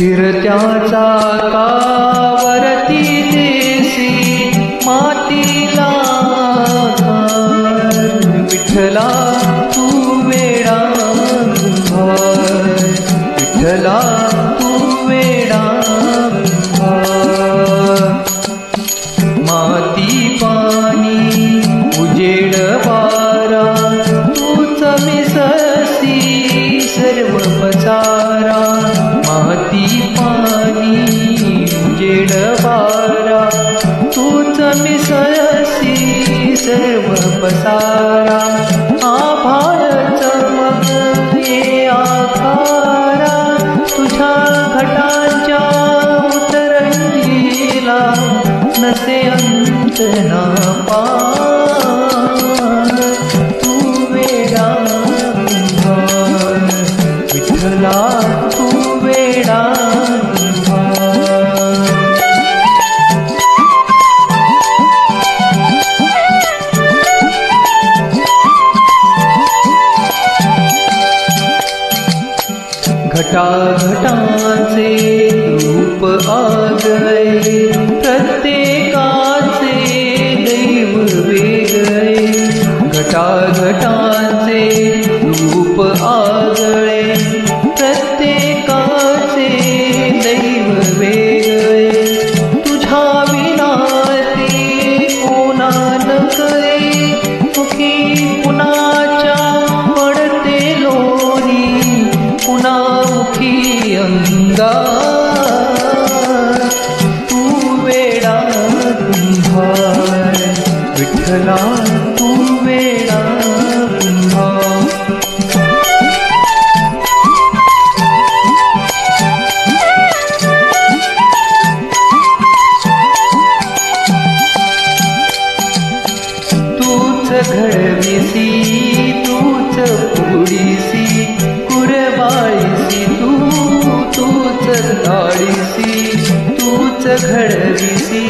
फिरत्याचा कावरती देसी मातीला विठला तू वेडा विठला तू वेडा माती उजेड वारा तूच मिससी सर्व पसारा। आभाळ चमक, ये आकारा तुझ्या घटाच्या उतरंगीला नसे अंत ना पार तू वेडा विठ्ठला घटाघटाचे रूप आ गए। प्रत्येका से दैव वेगळे घटाघटाचे घडविसी तूच पुडीसी कुरवाळीसी तू तूच ताडीसी तूच घडविसी